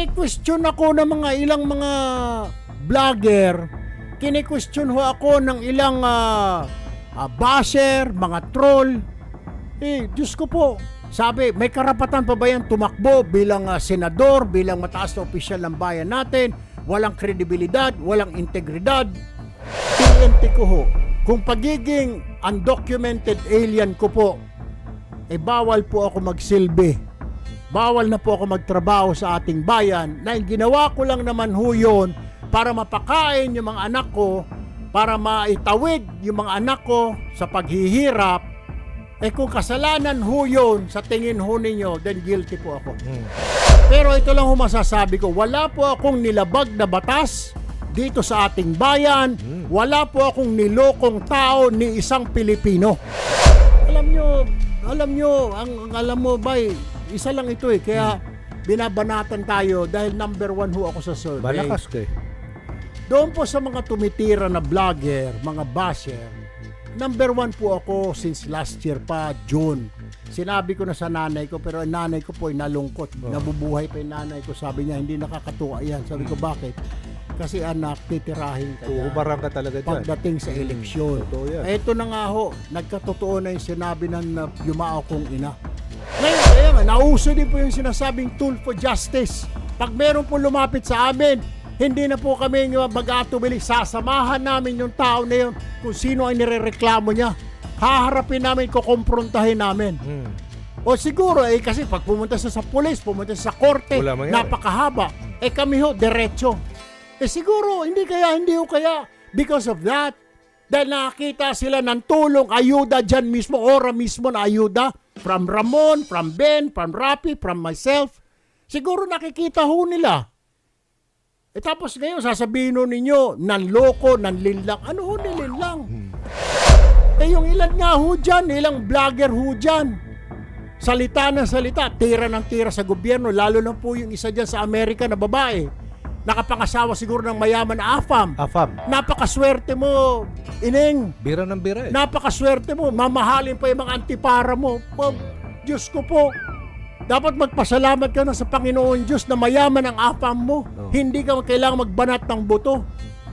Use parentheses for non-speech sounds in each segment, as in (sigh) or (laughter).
kine-question ako ng mga ilang mga vlogger, kine-question ho ako ng ilang ah, ah, basher, mga troll. Eh, Diyos ko po, sabi, may karapatan pa ba yan tumakbo bilang ah, senador, bilang mataas na opisyal ng bayan natin, walang kredibilidad, walang integridad. TNT ko ho, kung pagiging undocumented alien ko po, eh bawal po ako magsilbi. Bawal na po ako magtrabaho sa ating bayan dahil ginawa ko lang naman ho yun para mapakain yung mga anak ko, para maitawid yung mga anak ko sa paghihirap. Eh kung kasalanan ho yun sa tingin ho ninyo, then guilty po ako. Pero ito lang ho masasabi ko, wala po akong nilabag na batas dito sa ating bayan. Wala po akong nilokong tao ni isang Pilipino. Alam nyo, alam nyo, ang, ang alam mo ba, isa lang ito eh. Kaya binabanatan tayo dahil number one ho ako sa survey. Malakas ka eh. Doon po sa mga tumitira na vlogger, mga basher, number one po ako since last year pa, June. Sinabi ko na sa nanay ko, pero ang nanay ko po ay nalungkot. Nabubuhay pa yung nanay ko. Sabi niya, hindi nakakatuwa yan. Sabi ko, bakit? Kasi anak, titirahin ka yan Uhubarang ka talaga dyan. pagdating sa eleksyon. Totoo yan. Ito na nga ho, nagkatotoo na yung sinabi ng uh, yumao kong ina. Ngayon, kaya nga, nauso din po yung sinasabing tool for justice. Pag meron po lumapit sa amin, hindi na po kami yung mag-atubili. Sasamahan namin yung tao na yun kung sino ang nirereklamo niya. Haharapin namin, kukomprontahin namin. Hmm. O siguro, eh kasi pag pumunta siya sa pulis, pumunta sa korte, napakahaba. Eh kami ho, diretso. Eh siguro, hindi kaya, hindi ho kaya. Because of that, dahil nakakita sila ng tulong, ayuda dyan mismo, ora mismo na ayuda. From Ramon, from Ben, from Rapi, from myself. Siguro nakikita ho nila. Eh tapos ngayon, sasabihin ho ninyo, nanloko, nanlinlang. Ano ho nilinlang? Eh yung ilan nga ho dyan, ilang vlogger ho dyan salita ng salita, tira ng tira sa gobyerno, lalo na po yung isa dyan sa Amerika na babae. Nakapangasawa siguro ng mayaman na afam. Afam. Napakaswerte mo, ining. Bira ng bira eh. Napakaswerte mo, mamahalin pa yung mga antipara mo. Pa, Diyos ko po, dapat magpasalamat ka na sa Panginoon Diyos na mayaman ang afam mo. Oh. Hindi ka kailangang magbanat ng buto.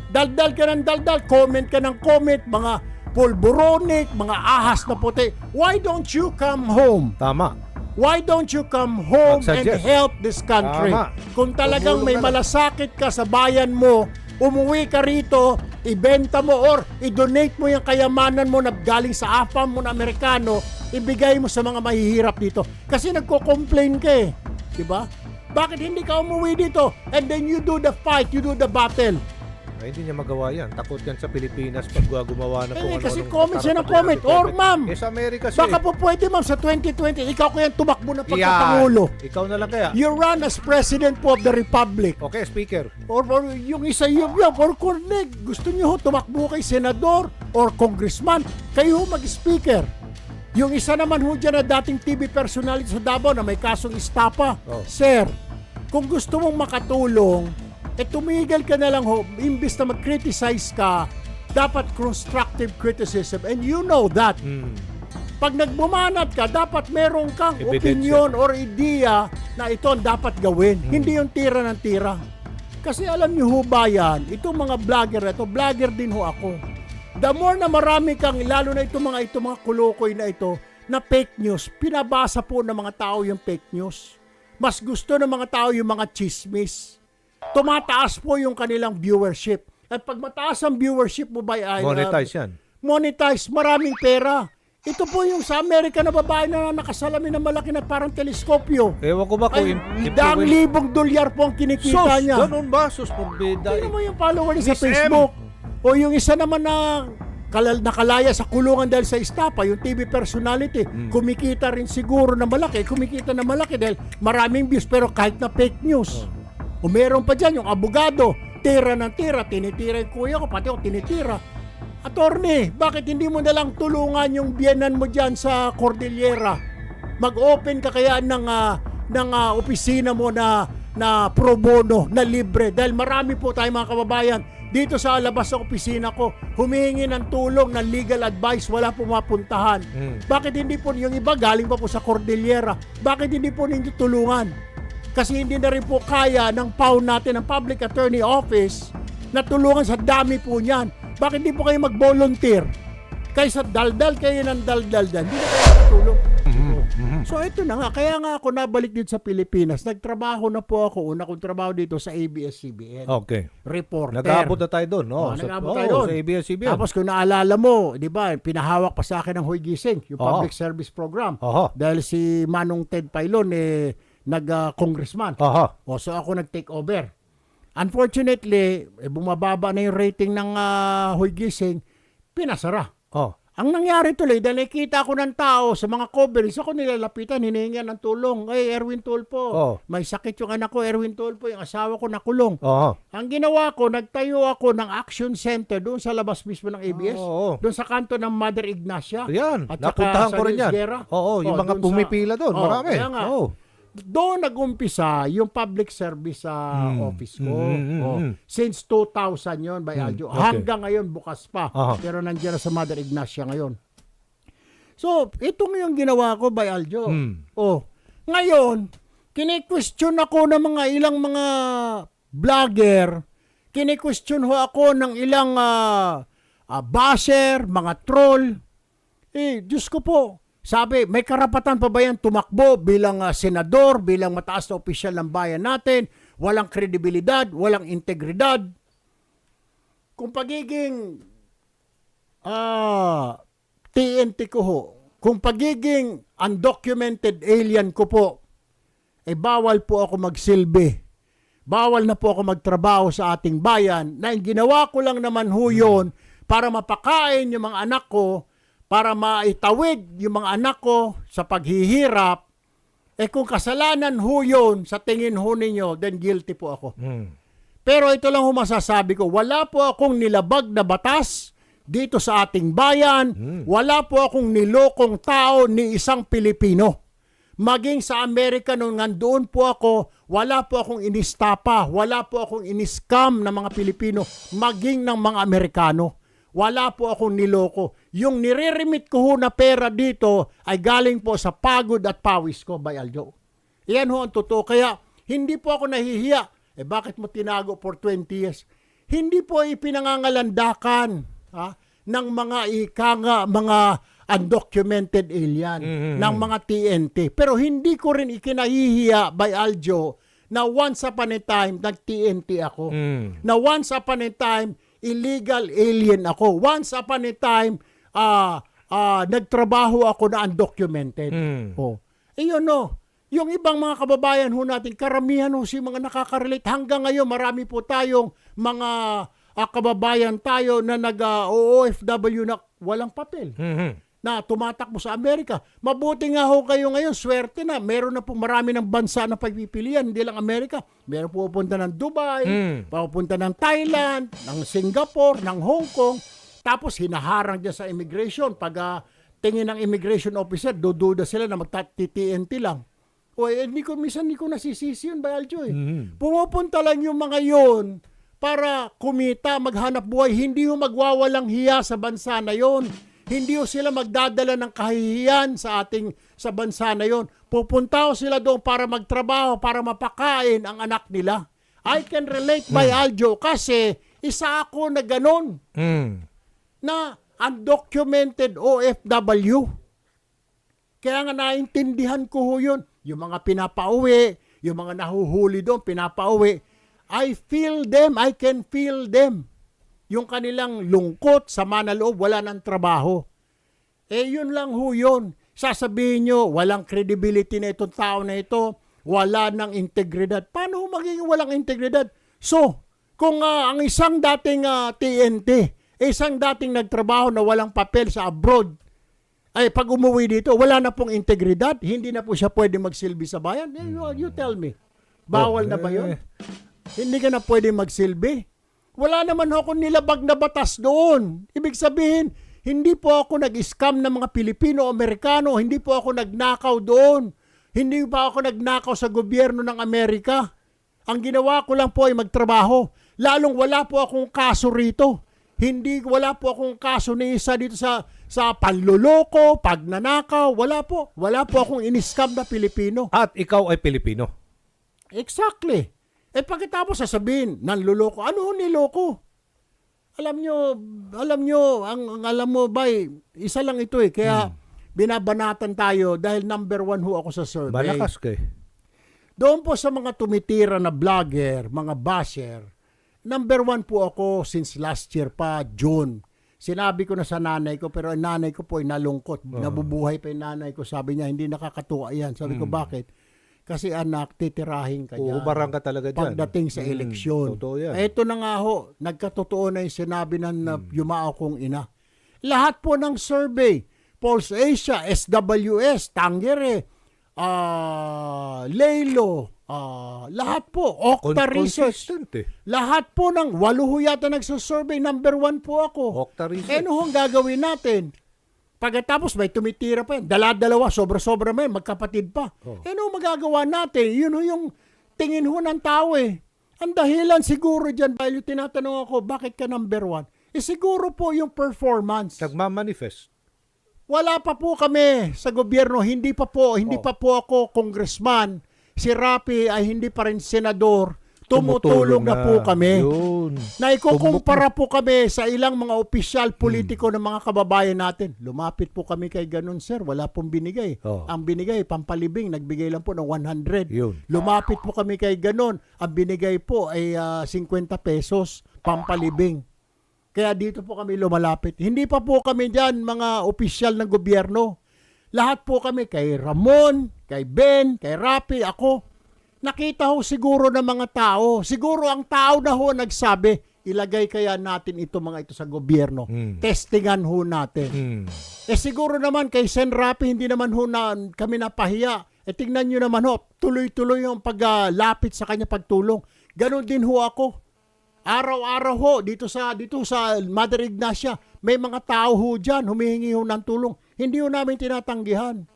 Daldal ka ng daldal, comment ka ng comment, mga pulburonic, mga ahas na puti. Why don't you come home? Tama. Why don't you come home and Mag-suggest. help this country? Tama. Kung talagang may Tumulong ka na. malasakit ka sa bayan mo, umuwi ka rito, ibenta mo or i-donate mo yung kayamanan mo na galing sa AFAM mo na Amerikano, ibigay mo sa mga mahihirap dito. Kasi nagko-complain ka eh. Di ba? Bakit hindi ka umuwi dito? And then you do the fight, you do the battle. Ay, hindi niya magawa yan. Takot yan sa Pilipinas pag gumawa na Eh, kung kasi ano-anong comment siya ng karapatan comment. Or, ma'am, Eh, sa Amerika siya Baka eh. po pwede ma'am sa 2020, ikaw kaya tumakbo na Yan. pagkapangulo. Ikaw na lang kaya. You run as President po of the Republic. Okay, speaker. Or, or yung isa yung yung or corneg, gusto niyo ho tumakbo kay senador or congressman, kayo ho mag-speaker. Yung isa naman ho dyan na dating TV personality sa Davao na may kasong istapa. Oh. Sir, kung gusto mong makatulong, eh tumigil ka na lang ho, imbis na mag-criticize ka, dapat constructive criticism. And you know that. Hmm. Pag nagbumanat ka, dapat meron kang Ebidensya. opinion or idea na ito ang dapat gawin. Hindi yung tira ng tira. Kasi alam niyo ho ba yan, itong mga vlogger na ito, vlogger din ho ako. The more na marami kang, lalo na itong mga ito, mga kulukoy na ito, na fake news, pinabasa po ng mga tao yung fake news. Mas gusto ng mga tao yung mga chismis. Tumataas po yung kanilang viewership. At pag mataas ang viewership mo ba ay Monetize yan. monetize, maraming pera. Ito po yung sa Amerika na babae na nakasalamin na malaki na parang teleskopyo. Ewan ko ba kung... Ay, daang libong dolyar po ang kinikita Sus, niya. ganun ba? Sus, porbida Tingnan mo yung follower niya sa Miss M. Facebook. O yung isa naman na kalal nakalaya sa kulungan dahil sa istapa, yung TV personality, Hmm. kumikita rin siguro na malaki, kumikita na malaki dahil maraming views pero kahit na fake news. O meron pa dyan yung abogado, tira ng tira, tinitira yung kuya ko, pati ako tinitira. Attorney, bakit hindi mo nalang tulungan yung biyanan mo dyan sa Cordillera? Mag-open ka kaya ng, ah, ng ah, opisina mo na, na pro bono, na libre. Dahil marami po tayo mga kababayan, dito sa labas ng opisina ko, humihingi ng tulong, ng legal advice, wala po mapuntahan. Mm. Bakit hindi po yung iba galing pa po sa Cordillera? Bakit hindi po ninyo tulungan? Kasi hindi na rin po kaya ng PAW natin, ng Public Attorney Office, na tulungan sa dami po niyan. Bakit di po kayo mag-volunteer? Kaysa daldal kayo ng daldal dyan, hindi na kayo matulong. So ito na nga, kaya nga ako nabalik dito sa Pilipinas. Nagtrabaho na po ako, una kong trabaho dito sa ABS-CBN. Okay. Reporter. Nag-aabot na tayo doon. Oh, Oh, nag-aabot oh, tayo doon. Sa ABS-CBN. Tapos kung naalala mo, di ba, pinahawak pa sa akin ng Hoy Gising, yung Oo. public service program. Oho. Dahil si Manong Ted Pailon, eh, nag-congressman. Oho. O, so ako nag-take over. Unfortunately, eh, bumababa na yung rating ng ah, Hoy Gising, pinasara. Oh. Ang nangyari tuloy, dahil nakita ko ng tao sa mga coverings, ako nilalapitan, hinihingan ng tulong. Ay, Erwin Tulpo, Oh. may sakit yung anak ko, Erwin Tulpo, yung asawa ko nakulong. Oho. Ang ginawa ko, nagtayo ako ng action center doon sa labas mismo ng ABS. Oo. Doon sa kanto ng Mother Ignacia. Yan. Napuntahan ko rin yan. Oo, yung Oh, mga doon sa- pumipila doon. Oh, marami. kaya nga. Oo. Doon nag-umpisa yung public service sa Mm. office ko. Mm, mm, Oh, mm. Since 2000 yon by Aljo. okay. Hanggang ngayon bukas pa. Aha. Pero nandiyan na sa Mother Ignacia ngayon. So, ito nga yung ginawa ko by Aljo. Mm. Oh, ngayon, kini-question ako ng mga ilang mga vlogger, kini-question ho ako ng ilang ah, ah, basher, mga troll. Eh, Diyos ko po, sabi, may karapatan pa ba yan tumakbo bilang ah, senador, bilang mataas na opisyal ng bayan natin, walang kredibilidad, walang integridad. Kung pagiging ah TNT ko ho, kung pagiging undocumented alien ko po, eh bawal po ako magsilbi. Bawal na po ako magtrabaho sa ating bayan na ginawa ko lang naman ho yun para mapakain yung mga anak ko, para maitawid yung mga anak ko sa paghihirap. Eh kung kasalanan ho yun sa tingin ho ninyo, then guilty po ako. Mm. Pero ito lang ho masasabi ko, wala po akong nilabag na batas dito sa ating bayan. Wala po akong nilokong tao ni isang Pilipino. Maging sa Amerika nung nandoon po ako, wala po akong inistapa, wala po akong iniskam ng mga Pilipino, maging ng mga Amerikano. Wala po akong niloko. Yung nire-remit ko ho na pera dito ay galing po sa pagod at pawis ko by Aljo. Yan ho ang totoo. Kaya hindi po ako nahihiya. Eh bakit mo tinago for 20 years? Hindi po ipinangangalandakan ha, ng mga ikanga, mga undocumented alien, Mhm. ng mga TNT. Pero hindi ko rin ikinahihiya by Aljo na once upon a time nag-TNT ako. Mm. Na once upon a time illegal alien ako. Once upon a time ah ah, nagtrabaho ako na undocumented. Mm. Oh. Eh yun no. Yung ibang mga kababayan ho natin, karamihan ho si mga nakaka-relate. Hanggang ngayon, marami po tayong mga ah, kababayan tayo na nag-OFW na walang papel Mhm. na tumatakbo sa Amerika. Mabuti nga ho kayo ngayon, swerte na. Meron na po marami ng bansa na pagpipilian, hindi lang Amerika. Meron po pupunta ng Dubai, Mm. pupunta ng Thailand, ng Singapore, ng Hong Kong. Tapos hinaharang dyan sa immigration. Pag ah, tingin ng immigration officer, dududa sila na magta-TNT lang. O eh, hindi ko, minsan hindi ko nasisisi yun, Bayaljo eh. Mhm. Pumupunta lang yung mga yon para kumita, maghanap buhay. Hindi ho magwawalang hiya sa bansa na yon. Hindi ho sila magdadala ng kahihiyan sa ating sa bansa na yon. Pupunta sila doon para magtrabaho, para mapakain ang anak nila. I can relate by Aljo kasi isa ako na ganon Mm. Na undocumented OFW. Kaya nga naintindihan ko ho yun. Yung mga pinapauwi, yung mga nahuhuli doon, pinapauwi. I feel them, I can feel them. Yung kanilang lungkot, sama na loob, wala ng trabaho. Eh yun lang ho yun. Sasabihin nyo, walang credibility na itong tao na ito, wala ng integridad. Paano magiging walang integridad? So, kung ah, ang isang dating ah, TNT, isang dating nagtrabaho na walang papel sa abroad, ay pag umuwi dito, wala na pong integridad, hindi na po siya pwede magsilbi sa bayan. Eh, you, you tell me. Bawal na ba yun? Hindi ka na pwede magsilbi. Wala naman ako nilabag na batas doon. Ibig sabihin, hindi po ako nag-scam ng mga Pilipino-Amerikano. Hindi po ako nagnakaw doon. Hindi pa ako nagnakaw sa gobyerno ng Amerika. Ang ginawa ko lang po ay magtrabaho. Lalong wala po akong kaso rito. Hindi wala po akong kaso ni isa dito sa sa panloloko, pagnanakaw, wala po. Wala po akong iniskam na Pilipino. At ikaw ay Pilipino. Exactly. Eh pagkatapos sasabihin, nanluloko. Ano niloko? Alam nyo, alam nyo, ang, ang alam mo ba, isa lang ito eh. Kaya binabanatan tayo dahil number one ho ako sa survey. Malakas ka eh. Doon po sa mga tumitira na vlogger, mga basher, number one po ako since last year pa, June. Sinabi ko na sa nanay ko, pero ang nanay ko po ay nalungkot. Nabubuhay pa yung nanay ko. Sabi niya, hindi nakakatuwa yan. Sabi ko, bakit? Kasi anak, titirahin ka niya. Uubarang ka talaga dyan. Pagdating sa Mm, eleksyon. Totoo yan. Ito na nga ho, nagkatotoo na yung sinabi ng na yumao kong ina. Lahat po ng survey, Pulse Asia, SWS, Tangere, ah Lelo, ah lahat po, Con- Okta Research, consistent eh. lahat po ng walo ho yata nagsasurvey, number one po ako. Okta Eh Research. ano hong gagawin natin? Pagkatapos may tumitira pa yan. Dala-dalawa, sobra-sobra may magkapatid pa. Oh. Eh ano magagawa natin? Yun ho yung tingin ho ng tao eh. Ang dahilan siguro dyan, dahil yung tinatanong ako, bakit ka number one? Eh siguro po yung performance. Nagmamanifest. Wala pa po kami sa gobyerno, hindi pa po, hindi Oh. pa po ako congressman. Si Rapi ay hindi pa rin senador. Tumutulong, na, po kami. Yun. Na ikukumpara po kami sa ilang mga opisyal politiko ng mga kababayan natin. Lumapit po kami kay ganun, sir. Wala pong binigay. Oh. Ang binigay, pampalibing, nagbigay lang po ng 100. Yun. Lumapit po kami kay ganun. Ang binigay po ay ah, 50 pesos, pampalibing. Kaya dito po kami lumalapit. Hindi pa po kami dyan mga opisyal ng gobyerno. Lahat po kami kay Ramon, kay Ben, kay Rapi, ako. Nakita ho siguro ng mga tao. Siguro ang tao na ho nagsabi, ilagay kaya natin ito mga ito sa gobyerno. Hmm. Testingan ho natin. Hmm. Eh siguro naman kay Sen Rapi, hindi naman ho na kami napahiya. Eh tingnan nyo naman ho, tuloy-tuloy yung paglapit sa kanya pagtulong. Ganon din ho ako. Araw-araw ho, dito sa, dito sa Mother Ignacia, may mga tao ho dyan, humihingi ho ng tulong. Hindi ho namin tinatanggihan.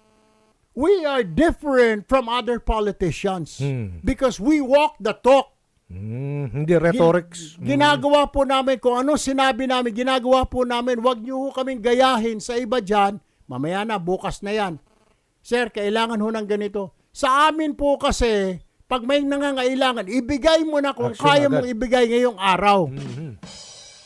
We are different from other politicians Hmm. because we walk the talk. Hmm. Hindi rhetorics. Gin- ginagawa po namin kung ano sinabi namin, ginagawa po namin, wag niyo ho kaming gayahin sa iba dyan. Mamaya na, bukas na yan. Sir, kailangan ho ng ganito. Sa amin po kasi, pag may nangangailangan, ibigay mo na kung Action kaya agad. mong ibigay ngayong araw. Mhm.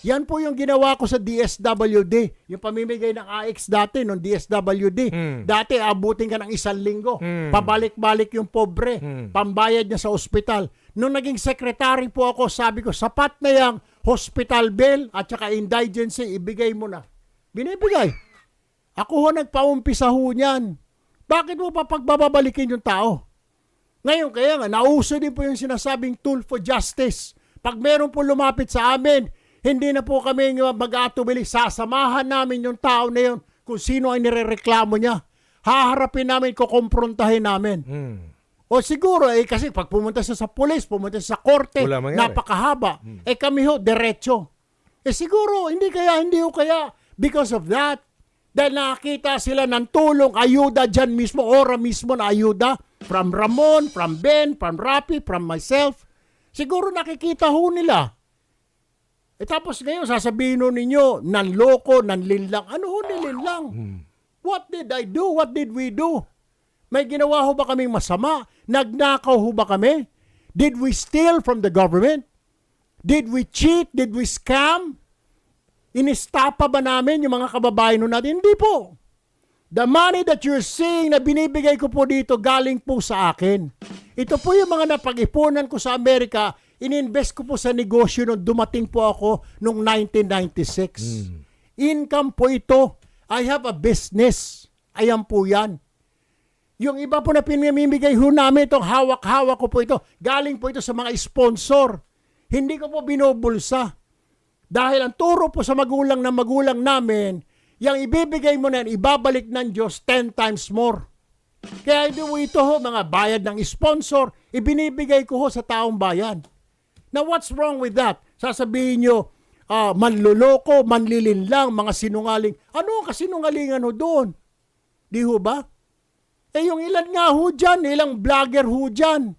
Yan po yung ginawa ko sa DSWD. Yung pamimigay ng AX dati, nung DSWD. Mm. Dati, abutin ka ng isang linggo. Mm. Pabalik-balik yung pobre. Mm. Pambayad niya sa ospital. Nung naging secretary po ako, sabi ko, sapat na yung hospital bill at saka indigency, ibigay mo na. Binibigay. Ako ho nagpaumpisa ho niyan. Bakit mo pa pagbababalikin yung tao? Ngayon, kaya nga, nauso din po yung sinasabing tool for justice. Pag meron po lumapit sa amin, hindi na po kami mag-atubili. Sasamahan namin yung tao na yun kung sino ang nirereklamo niya. Haharapin namin, kukomprontahin namin. Hmm. O siguro, eh, kasi pag pumunta siya sa pulis, pumunta siya sa korte, napakahaba. Eh kami ho, diretso. Eh siguro, hindi kaya, hindi ho kaya. Because of that, dahil nakakita sila ng tulong, ayuda dyan mismo, ora mismo na ayuda. From Ramon, from Ben, from Rapi, from myself. Siguro nakikita ho nila. Eh tapos ngayon, sasabihin ho ninyo, nanloko, nanlinlang. Ano ho nilinlang? What did I do? What did we do? May ginawa ho ba kaming masama? Nagnakaw ho ba kami? Did we steal from the government? Did we cheat? Did we scam? Inistapa ba namin yung mga kababayan natin? Hindi po. The money that you're seeing na binibigay ko po dito galing po sa akin. Ito po yung mga napag-ipunan ko sa Amerika, ininvest ko po sa negosyo nung dumating po ako noong 1996. Income po ito. I have a business. Ayan po yan. Yung iba po na pinamimigay ho namin itong hawak-hawak ko po ito. Galing po ito sa mga sponsor. Hindi ko po binubulsa. Dahil ang turo po sa magulang na magulang namin, yung ibibigay mo na yan, ibabalik ng Diyos 10 times more. Kaya ito, ito ho, mga bayad ng sponsor, ibinibigay ko ho sa taong bayan. Now, what's wrong with that? Sasabihin nyo, ah, manluloko, manlilinlang, mga sinungaling. Ano ang kasinungalingan ho doon? Di ho ba? Eh yung ilan nga ho dyan, ilang vlogger ho dyan.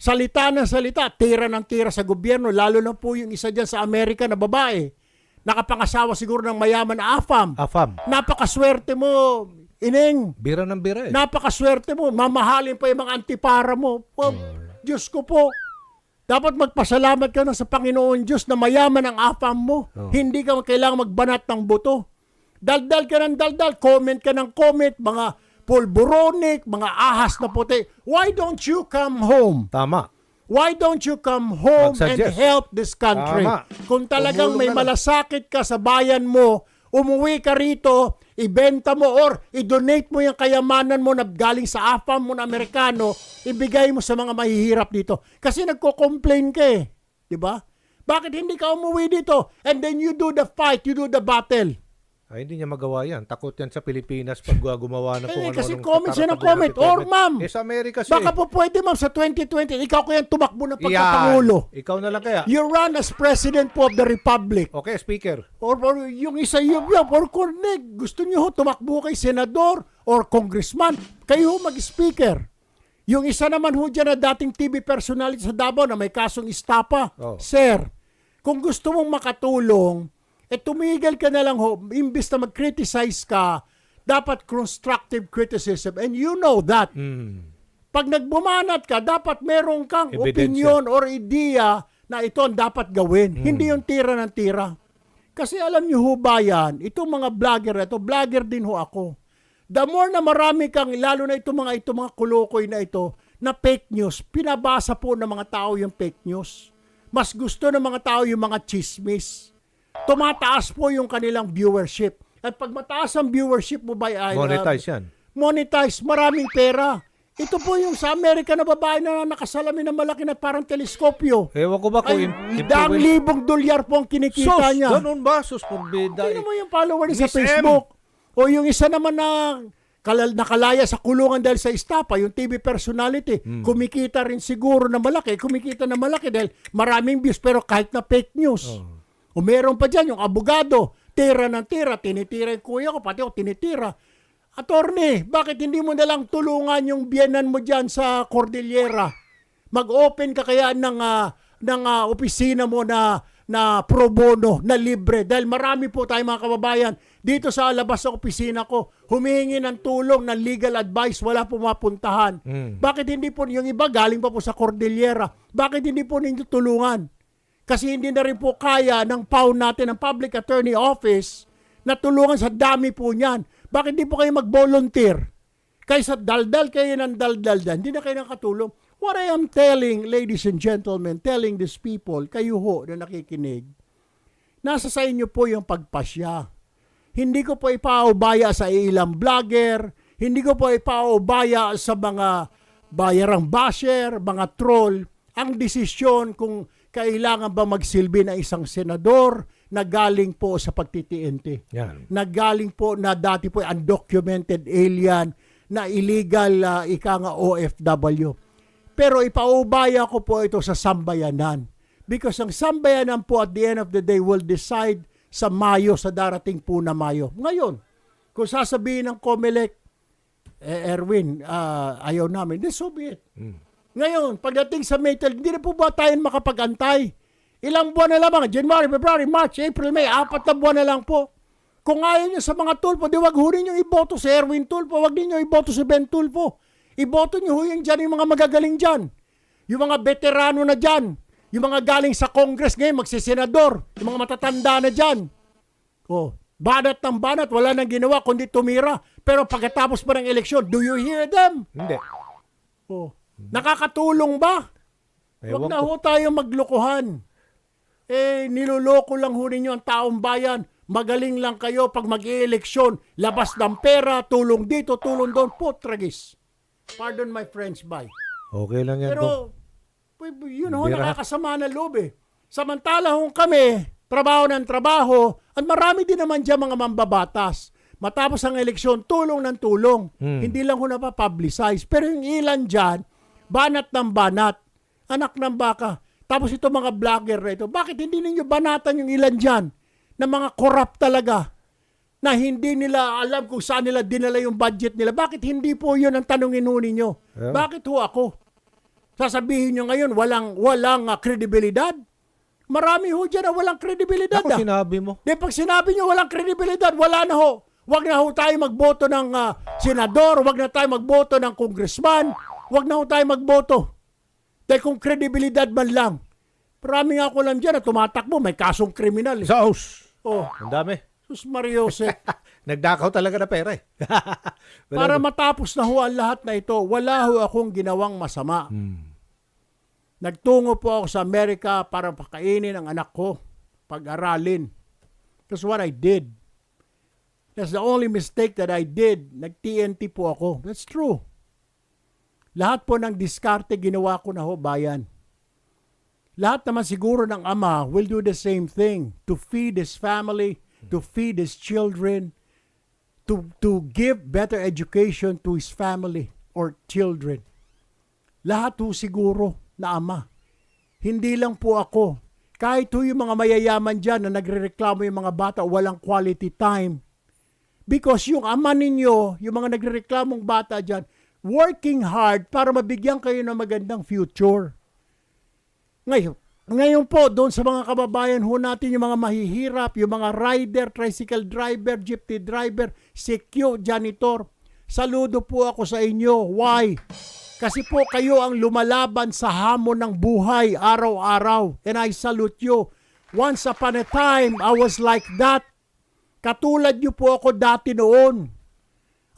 Salita ng salita, tira ng tira sa gobyerno, lalo na po yung isa dyan sa Amerika na babae. Nakapangasawa siguro ng mayaman na afam. Afam. Napakaswerte mo, ining. Bira ng bira eh. Napakaswerte mo, mamahalin pa yung mga antipara mo. Well, Diyos ko po. Dapat magpasalamat ka na sa Panginoon Diyos na mayaman ang afam mo. Oh. Hindi ka kailangan magbanat ng buto. Daldal ka ng daldal, comment ka ng comment, mga pulburonic, mga ahas na puti. Why don't you come home? Tama. Why don't you come home and help this country? Tama. Kung talagang Tumulong may malasakit ka sa bayan mo, umuwi ka rito, ibenta mo or i-donate mo yung kayamanan mo na galing sa AFAM mo na Amerikano, ibigay mo sa mga mahihirap dito. Kasi nagko-complain ka eh. Di ba? Bakit hindi ka umuwi dito? And then you do the fight, you do the battle. Ay, hindi niya magawa yan. Takot yan sa Pilipinas pag gumawa na Eh, kung ano kasi comment siya ng comment. Or ma'am, Eh, sa Amerika siya. Baka po pwede ma'am sa 2020, ikaw kaya tumakbo ng eh. pagkapangulo. Yan. Ikaw na lang kaya. You run as President po of the Republic. Okay, speaker. Or, or yung isa yung yung or connect, gusto niyo ho tumakbo kay senador or congressman, kayo ho mag-speaker. Yung isa naman ho dyan na dating TV personality sa Davao na may kasong istapa. Oh. Sir, kung gusto mong makatulong, eh tumigil ka na lang ho, imbis na mag-criticize ka, dapat constructive criticism. And you know that. Mm. Pag nagbumanat ka, dapat meron kang Ebidensya. opinion or idea na ito ang dapat gawin. Hindi yung tira ng tira. Kasi alam niyo ho ba yan, itong mga vlogger na ito, vlogger din ho ako. The more na marami kang, lalo na itong mga, itong mga kulokoy na ito, na fake news, pinabasa po ng mga tao yung fake news. Mas gusto ng mga tao yung mga chismis. Tumataas po yung kanilang viewership. At pag mataas ang viewership mo ba ay Monetize yan. monetize, maraming pera. Ito po yung sa Amerika na babae na nakasalamin na malaki na parang teleskopyo. Ewan ko ba kung Ay, daang libong dolyar po ang kinikita Sus, niya. ganun ba? Sus, porbida. Sino mo yung follower niya sa Miss M. Facebook? O yung isa naman na kalal nakalaya sa kulungan dahil sa istapa, yung TV personality, Hmm. kumikita rin siguro na malaki, kumikita na malaki dahil maraming views pero kahit na fake news. Oh. O meron pa dyan yung abogado, tira ng tira, tinitira yung kuya ko, pati ako tinitira. Attorney, bakit hindi mo nalang tulungan yung biyanan mo dyan sa Cordillera? Mag-open ka kaya ng, ah, ng ah, opisina mo na na pro bono, na libre. Dahil marami po tayo mga kababayan dito sa labas ng opisina ko, humihingi ng tulong, ng legal advice, wala pumapuntahan. Mm. Bakit hindi po yung iba galing pa po sa Cordillera? Bakit hindi po ninyo tulungan? Kasi hindi na rin po kaya ng PAW natin, ng Public Attorney Office, na tulungan sa dami po niyan. Bakit hindi po kayo mag-volunteer? Kaysa daldal kayo ng daldal dyan, hindi na kayo nakatulong. What I am telling, ladies and gentlemen, telling these people, kayo ho na nakikinig, nasa sa inyo po yung pagpasya. Hindi ko po ipaubaya sa ilang vlogger, hindi ko po ipaubaya sa mga bayarang basher, mga troll, ang desisyon kung kailangan ba magsilbi na isang senador na galing po sa pagtitiente Yan. na galing po na dati po undocumented alien na illegal uh, ika nga OFW. Pero ipaubaya ko po ito sa sambayanan. Because ang sambayanan po at the end of the day will decide sa Mayo, sa darating po na Mayo. Ngayon, kung sasabihin ng COMELEC, eh, Erwin, ah, ayaw namin, then so be it. Mm. Ngayon, pagdating sa May 12, hindi na po ba tayo makapag-antay? Ilang buwan na lamang, January, February, March, April, May, apat na buwan na lang po. Kung ayaw nyo sa mga tulpo, di wag hurin nyo iboto si Erwin Tulfo, wag ninyo iboto si Ben Tulfo. Iboto nyo ho yung dyan, yung mga magagaling dyan. Yung mga veterano na dyan. Yung mga galing sa Congress ngayon, magsisenador. Yung mga matatanda na dyan. Oh, banat ng banat, wala nang ginawa kundi tumira. Pero pagkatapos pa ng eleksyon, do you hear them? Hindi. Oh. Nakakatulong ba? Huwag na ho tayong maglokohan. Eh, niloloko lang ho ninyo ang taong bayan. Magaling lang kayo pag mag eleksyon Labas ng pera, tulong dito, tulong doon. Po, tragis. Pardon my French, bye. Okay lang yan. Pero, Dong. pu- yun ho, Bira. nakakasama ng loob eh. Samantala ho kami, trabaho ng trabaho, at marami din naman dyan mga mambabatas. Matapos ang eleksyon, tulong ng tulong. Hmm. Hindi lang ho napapublicize. Pero yung ilan dyan, banat ng banat, anak ng baka. Tapos ito mga vlogger na ito, bakit hindi ninyo banatan yung ilan dyan na mga corrupt talaga? na hindi nila alam kung saan nila dinala yung budget nila. Bakit hindi po yun ang tanongin ho ninyo? Yeah. Bakit ho ako? Sasabihin nyo ngayon, walang, walang ah, kredibilidad? Marami ho dyan na walang kredibilidad. Ako ah. sinabi mo. Di pag sinabi nyo walang kredibilidad, wala na ho. Huwag na ho tayo magboto ng ah, senador, huwag na tayo magboto ng congressman, huwag na ho tayo magboto. Dahil kung kredibilidad man lang, marami nga ako lang dyan na tumatakbo, may kasong kriminal. Eh. Sa house. Oh, Ang dami. sus Mariose. (laughs) Nagdakaw talaga na pera eh. (laughs) Para matapos na ho ang lahat na ito, wala ho akong ginawang masama. Hmm. Nagtungo po ako sa Amerika para pakainin ang anak ko, pag-aralin. That's what I did. That's the only mistake that I did. Nag-TNT po ako. That's true. Lahat po ng diskarte ginawa ko na ho, bayan. Lahat naman siguro ng ama will do the same thing to feed his family, to feed his children, to, to give better education to his family or children. Lahat po siguro na ama. Hindi lang po ako. Kahit po yung mga mayayaman dyan na nagrereklamo yung mga bata walang quality time. Because yung ama ninyo, yung mga nagrereklamong bata dyan, working hard para mabigyan kayo ng magandang future. Ngayon, ngayon po, doon sa mga kababayan ho natin, yung mga mahihirap, yung mga rider, tricycle driver, jeepney driver, CQ, janitor, saludo po ako sa inyo. Why? Kasi po kayo ang lumalaban sa hamon ng buhay araw-araw. And I salute you. Once upon a time, I was like that. Katulad niyo po ako dati noon.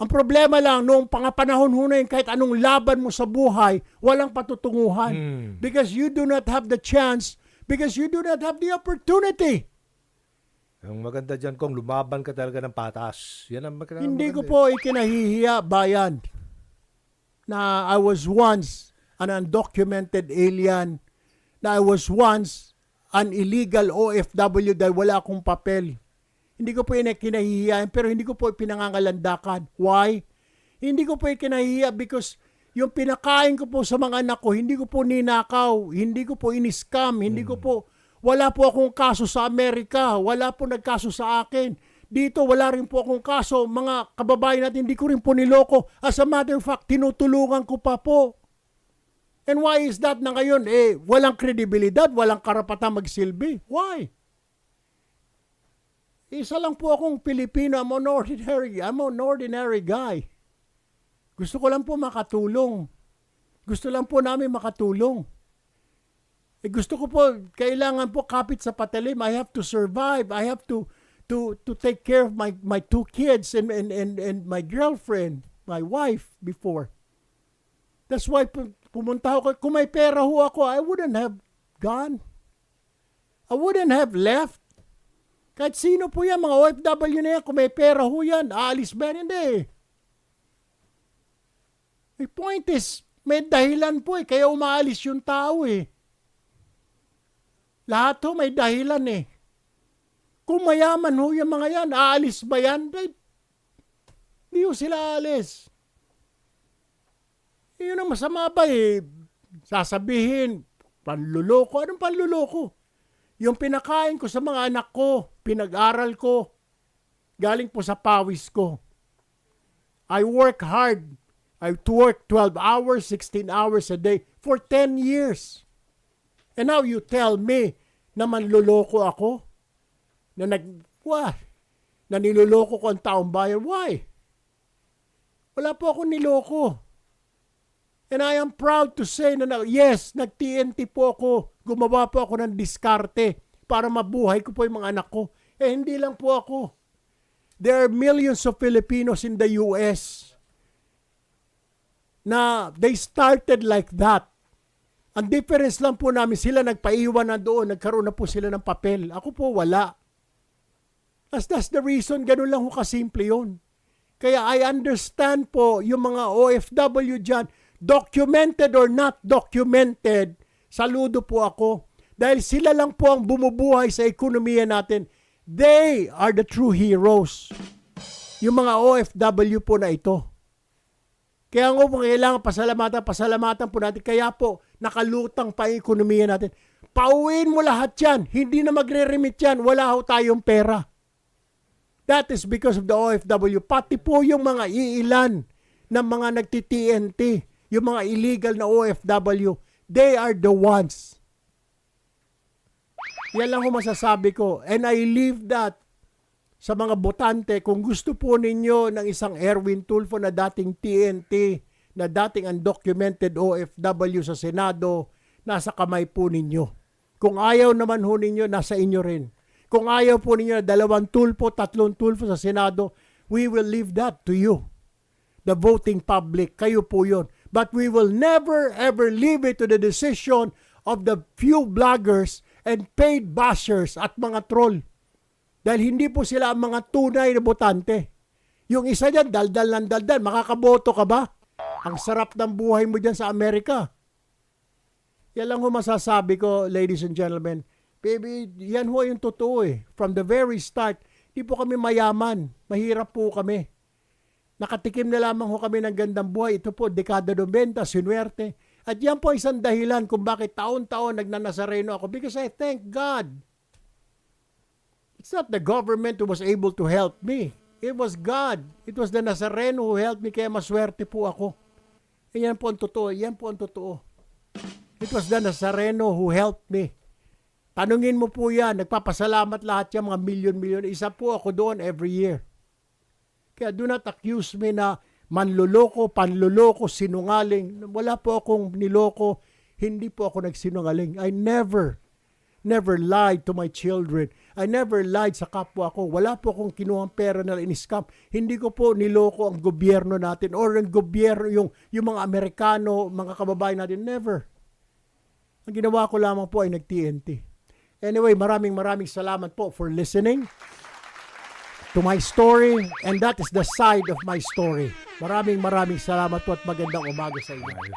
Ang problema lang, noong pangapanahon ho na yun, kahit anong laban mo sa buhay, walang patutunguhan. Hmm. Because you do not have the chance, because you do not have the opportunity. Ang maganda dyan kung lumaban ka talaga ng patas. Yan ang maganda. Hindi ko po ikinahihiya, bayan, na I was once an undocumented alien, na I was once an illegal OFW dahil wala akong papel. Hindi ko po yun kinahihiyain, pero hindi ko po pinangangalandakan. Why? Hindi ko po kinahihiya because yung pinakain ko po sa mga anak ko, hindi ko po ninakaw, hindi ko po iniscam, hindi ko po, wala po akong kaso sa Amerika, wala po nagkaso sa akin. Dito, wala rin po akong kaso. Mga kababayan natin, hindi ko rin po niloko. As a matter of fact, tinutulungan ko pa po. And why is that na ngayon? Eh, walang kredibilidad, walang karapatan magsilbi. Why? Isa lang po akong Pilipino. I'm an ordinary, I'm an ordinary guy. Gusto ko lang po makatulong. Gusto lang po namin makatulong. Eh, gusto ko po, kailangan po kapit sa patalim. I have to survive. I have to to to take care of my my two kids and and and, and my girlfriend, my wife before. That's why pu- pumunta ako. Kung may pera ho ako, I wouldn't have gone. I wouldn't have left. Kahit sino po yan, mga OFW na yan, kung may pera ho yan, aalis ba yan? Hindi. My point is, may dahilan po eh, kaya umaalis yung tao eh. Lahat ho may dahilan eh. Kung mayaman ho yung mga yan, aalis ba yan? Di- Hindi ho sila aalis. Yun ang masama ba eh. Sasabihin, panluloko. Anong panluloko? Yung pinakain ko sa mga anak ko, pinag-aral ko, galing po sa pawis ko. I work hard. I work 12 hours, 16 hours a day for 10 years. And now you tell me na manluloko ako? Na nag, what? Na niloloko ko ang taong bayan? Why? Wala po ako niloko. And I am proud to say na, na yes, nag-TNT po ako. Gumawa po ako ng diskarte para mabuhay ko po yung mga anak ko. Eh, hindi lang po ako. There are millions of Filipinos in the U.S. na they started like that. Ang difference lang po namin, sila nagpaiwan na doon, nagkaroon na po sila ng papel. Ako po wala. As that's the reason, ganun lang ho kasimple yun. Kaya I understand po yung mga OFW dyan, documented or not documented, saludo po ako. Dahil sila lang po ang bumubuhay sa ekonomiya natin. They are the true heroes. Yung mga OFW po na ito. Kaya nga po kailangan pasalamatan, pasalamatan po natin. Kaya po, nakalutang pa ang ekonomiya natin. Pauwiin mo lahat yan. Hindi na magre-remit yan. Wala ho tayong pera. That is because of the OFW. Pati po yung mga iilan ng mga nagti-TNT, yung mga illegal na OFW, they are the ones. Yan lang ho masasabi ko. And I leave that sa mga botante. Kung gusto po ninyo ng isang Erwin Tulfo na dating TNT, na dating undocumented OFW sa Senado, nasa kamay po ninyo. Kung ayaw naman ho ninyo, nasa inyo rin. Kung ayaw po ninyo na dalawang tulpo, tatlong tulpo sa Senado, we will leave that to you. The voting public, kayo po yun. But we will never ever leave it to the decision of the few bloggers and paid bashers at mga troll. Dahil hindi po sila ang mga tunay na botante. Yung isa dyan, daldal ng daldal, makakaboto ka ba? Ang sarap ng buhay mo dyan sa Amerika. Yan lang ho masasabi ko, ladies and gentlemen. Baby, yan ho yung totoo eh. From the very start, di po kami mayaman. Mahirap po kami. Nakatikim na lamang ho kami ng gandang buhay. Ito po, dekada 90, sinuwerte. At yan po isang dahilan kung bakit taon-taon nagnanasareno ako. Because I thank God. It's not the government who was able to help me. It was God. It was the Nazareno who helped me kaya maswerte po ako. E yan po ang totoo. Yan po ang totoo. It was the Nazareno who helped me. Tanungin mo po yan. Nagpapasalamat lahat yan, mga milyon-milyon. Isa po ako doon every year. Kaya do not accuse me na manluloko, panluloko, sinungaling. Wala po akong niloko. Hindi po ako nagsinungaling. I never, never lied to my children. I never lied sa kapwa ko. Wala po akong kinuhang pera na in-scam. Hindi ko po niloko ang gobyerno natin or ang gobyerno, yung, yung mga Amerikano, mga kababayan natin. Never. Ang ginawa ko lamang po ay nag-TNT. Anyway, maraming maraming salamat po for listening to my story and that is the side of my story. Maraming maraming salamat po at magandang umaga sa inyo.